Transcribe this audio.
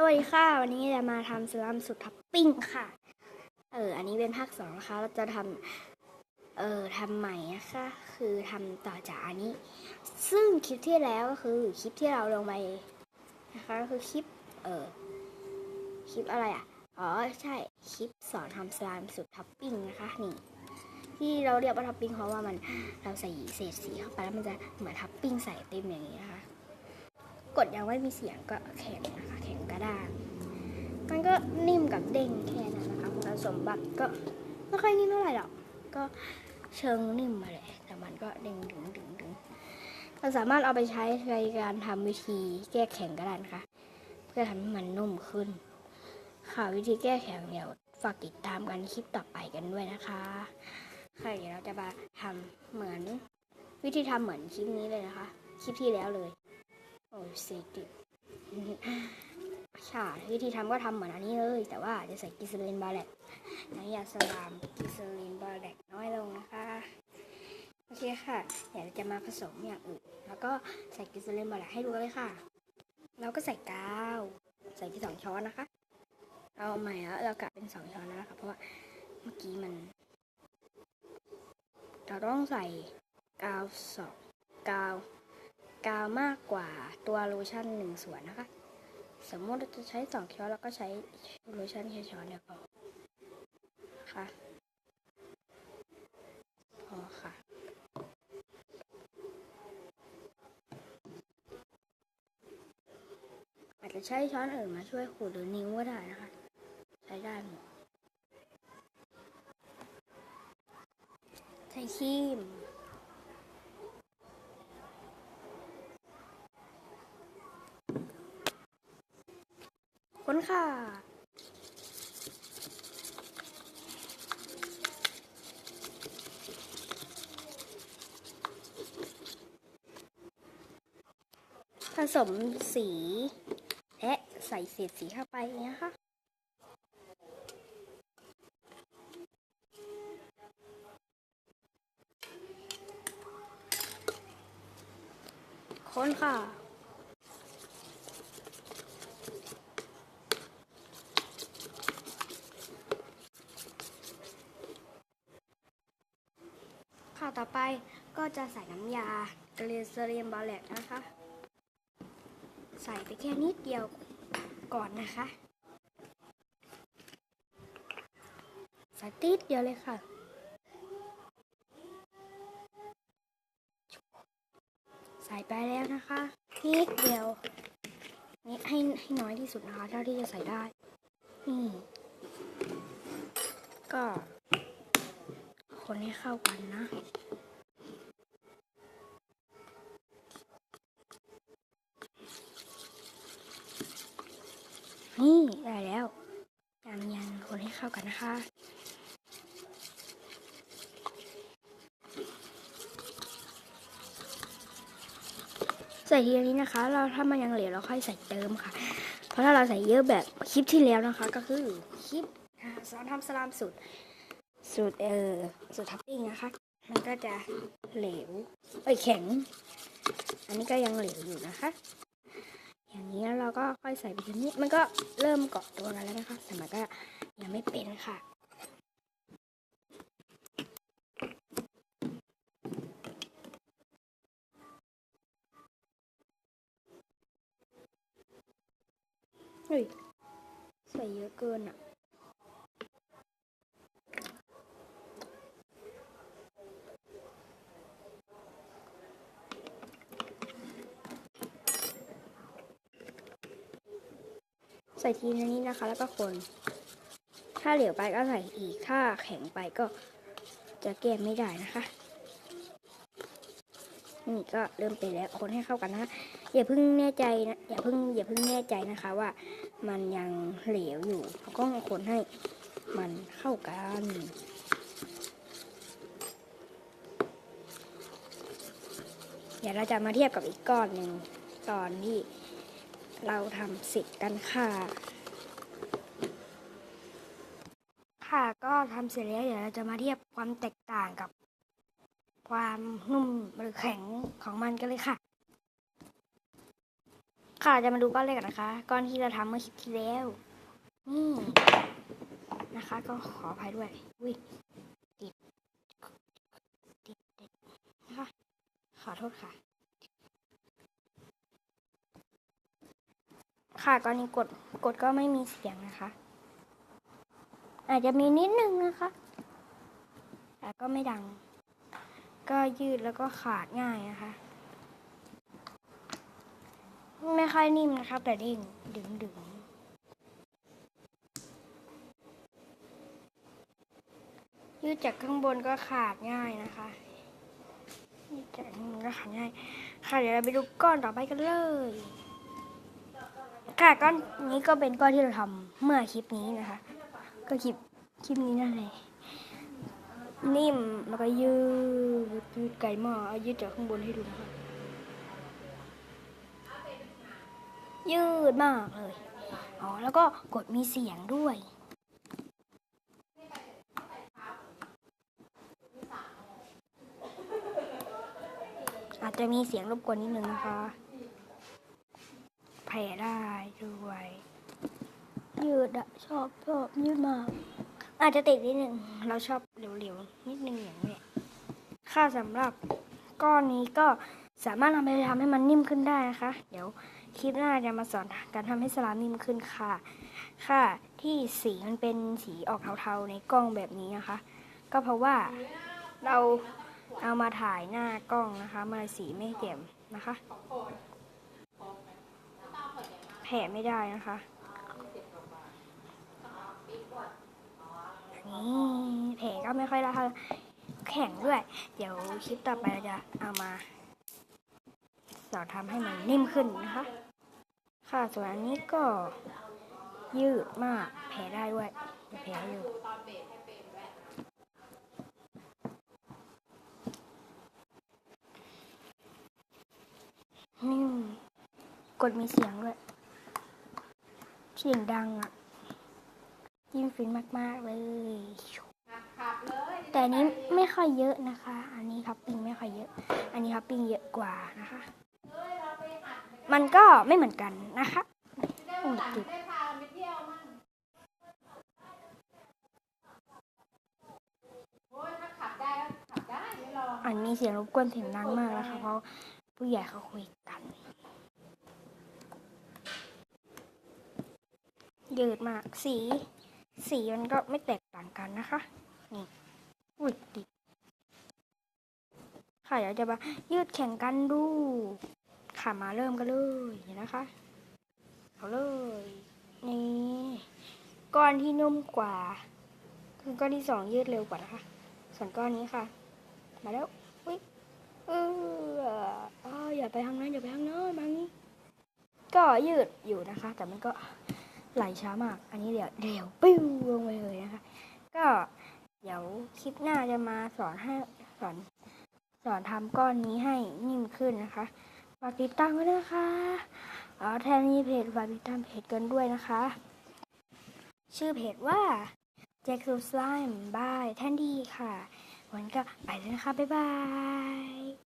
สวัสดีค่ะ วันนี้จะมาทำสลัมสุดท็อปปิ้งค่ะ เอออันนี้เป็นภาคสองนะคะเราจะทำเออทำใหม่นะคะ คือทำต่อจากอันนี้ ซึ่งคลิปที่แล้วก็คือคลิปที่เราลงไปนะคะก็คือคลิปเออคลิปอะไรอะอ๋อใช่คลิปสอนทำสไลม์สุดท็อปปิ้งนะคะนี่ ที่เราเรียกว่าท็อปปิ้งเพราะว่ามันเราใส่เศษสีเข้าไปแล้วมันจะเหมือนท็อปปิ้งใส่เต็มอย่างนี้นะคะ กดยังไม่มีเสียงก็แข็งนะคะแข็งกระด้างมันก็นิ่มกับเด้งแค่นั้นนะคะคุณสมบัติก็ไม่ค่อยนิ่มเท่าไหร่หรอกก็เชิงนิ่มมาเลยแต่มันก็เด้งดึงดึงดึงเราสามารถเอาไปใช้ในการทำวิธีแก้แข็งก็ได้นะคะเพื่อทำให้มันนุ่มขึ้น ค่ะวิธีแก้แข็งเดี๋ยวฝากติดตามกันคลิปต่อไปกันด้วยนะคะค่ะเดี๋ยวเราจะมาทำเหมือนวิธีทำเหมือนคลิปนี้เลยนะคะ คลิปที่แล้วเลย โอ้ยสียติดค่ะวิธีทำก็ทำเหมือนอันนี้เลย แต่ว่าจะใส่กิสลินบาแลกน้ำยาสลามกิสลินบาแลกน้อยลงนะคะโอเคค่ะเดี๋ยวจะมาผสมอย่างอื่นแล้วก็ใส่กิสลินบาแลกให้ดูเลยค่ะเราก็ใส่กาวใส่ที่สองช้อนนะคะ เอาใหม่แล้วเรากะเป็นสองช้อนแล้วนะคะเพราะว่าเมื่อกี้มันเราต้องใส่กาวสองกาว กาวมากกว่าตัวโลชั่นหนึ่งส่วนนะคะ สมมติเราจะใช้สองช้อนแล้วก็ใช้โลชั่นแค่ช้อนเดียวพอค่ะพอค่ะอาจจะใช้ช้อนอื่นมาช่วยขูดหรือนิ้วก็ได้นะคะ ใช้ได้หมดใช้ครีม ค้นค่ะ ผสมสี และใส่เศษสีเข้าไปนะคะค้นค่ะค่ะต่อไปก็ จะใส่น้ำยาเกลีเซเรียมบาเลตนะคะ ใส่ไปแค่นิดเดียวก่อนนะคะ ใส่ติดเดียวเลยค่ะใส่ไปแล้วนะคะนิดเดียวนี่ให้ให้น้อยที่สุดนะคะ เท่าที่จะใส่ได้นี่ก็คนให้เข้ากันนะ นี่ได้แล้วยังยังคนให้เข้ากันนะคะใส่ทีนี้นะคะ เราถ้ามันยังเหลือเราค่อยใส่เติมค่ะ เพราะถ้าเราใส่เยอะแบบคลิปที่แล้วนะคะ ก็คือคลิปสอนทำสลามสุดสูตรเออสูตรทับปิ้งนะคะ มันก็จะเหลวเอ้ยแข็ง อันนี้ก็ยังเหลวอยู่นะคะ อย่างนี้แล้วเราก็ค่อยใส่ไปทีนี้มันก็เริ่มเกาะตัวกันแล้วนะคะแต่มันก็ยังไม่เป็นค่ะเฮ้ยใส่เยอะเกินอะ ใส่ทีนี้นะคะ แล้วก็คน ถ้าเหลวไปก็ใส่อีก ถ้าแข็งไปก็จะแก้ไม่ได้นะคะนี่ก็เริ่มเป็นแล้วคนให้เข้ากันนะคะอย่าเพิ่งแน่ใจนะอย่าเพิ่งอย่าเพิ่งแน่ใจนะคะว่ามันยังเหลวอยู่เราก็คนให้มันเข้ากันเดี๋ยวเราจะมาเทียบกับอีกก้อนหนึ่งตอนที่ เราทำสร็จกันค่ะ ค่ะก็ทำเสร็จแล้วเดี๋ยวเราจะมาเทียบความแตกต่างกับ ความนุ่มหรือแข็งของมันกันเลยค่ะ ค่ะจะมาดูก้อนแรกกันนะคะ ก้อนที่เราทำเมื่อคลิปที่แล้วนี่นะคะ ก็ขออภัยด้วยอุ้ยติดติดติดนะคะขอโทษค่ะ ค่ะก้อนนี้กดกดก็ไม่มีเสียงนะคะ อาจจะมีนิดนึงนะคะแต่ก็ไม่ดัง ก็ยืดแล้วก็ขาดง่ายนะคะ ไม่ค่อยนิ่มนะครับแต่เด้งดึงดึงยืดจากข้างบนก็ขาดง่ายนะคะยืดจากข้างบนก็ขาดง่าย ค่ะเดี๋ยวเราไปดูก้อนต่อไปกันเลย ค่ะก้อนนี้ก็เป็นก้อนที่เราทำเมื่อคลิปนี้นะคะ ก็คลิปคลิปนี้นั่นเลยนิ่มแล้วก็ยืดยืดไกลมากเอายืดจากข้างบนให้ดูนะคะยืดมากเลยอ๋อแล้วก็กดมีเสียงด้วยอาจจะมีเสียงรบกวนนิดนึงนะคะ แผ่ได้ด้วยยืดอะชอบชอบยืดมาก อาจจะติดนิดหนึ่งเราชอบเร็วๆนิดนึงอย่างนี้ค่าสำหรับก้อนนี้ก็สามารถนำไปทำให้มันนิ่มขึ้นได้นะคะ เดี๋ยวคลิปหน้าจะมาสอนการทำให้สลามนิ่มขึ้นค่ะ ค่ะ ที่สีมันเป็นสีออกเทาๆในกล้องแบบนี้นะคะ ก็เพราะว่าเราเอามาถ่ายหน้ากล้องนะคะมันสีไม่เก็มนะคะ แผ่ไม่ได้นะคะนี่แผลก็ไม่ค่อยได้เท่าแข็งด้วย เดี๋ยวคลิปต่อไปเราจะเอามาสอนทำให้มันนิ่มขึ้นนะคะ ค่ะส่วนอันนี้ก็ยืดมากแผลได้ด้วยเดี๋ยวแผลให้ดูนิ่มกดมีเสียงด้วย เสียงดังอะยิ้มฟินมาก ๆ เลย แต่อันนี้ไม่ค่อยเยอะนะคะ อันนี้ครับปิ้งไม่ค่อยเยอะ อันนี้ครับปิ้งเยอะกว่านะคะ มันก็ไม่เหมือนกันนะคะโอ้ยจิบอันมีเสียงรบกวนเสียงดังมากนะคะ เพราะผู้ใหญ่เขาคุยกัน ยืดมาก สี สีมันก็ไม่แตกต่างกันนะคะ นี่ อุ้ยติค่ะเดี๋ยวจะมายืดแข่งกันดู ค่ะมาเริ่มกันเลยนะคะ เอาเลย นี่ ก้อนที่นุ่มกว่า คือก้อนที่สองยืดเร็วกว่านะคะ ส่วนก้อนนี้ค่ะ มาแล้ว อุ้ยเออออย่าไปทางนั้นอย่าไปทางนั้นบางนี้ก็ยืดอยู่นะคะ แต่มันก็ ไหลช้ามาก อันนี้เดี๋ยวเดี๋ยวปิ้วลงไปเลยนะคะ ก็เดี๋ยวคลิปหน้าจะมาสอนให้สอนสอนทำก้อนนี้ให้นิ่มขึ้นนะคะฝากติดตามด้วยนะคะอ๋อแทนมีเพจฝากติดตามเพจกันด้วยนะคะ ชื่อเพจว่าแจ็คซูสไลม์บายแทนดีค่ะ วันก็ไปแล้วนะคะ บ๊ายบาย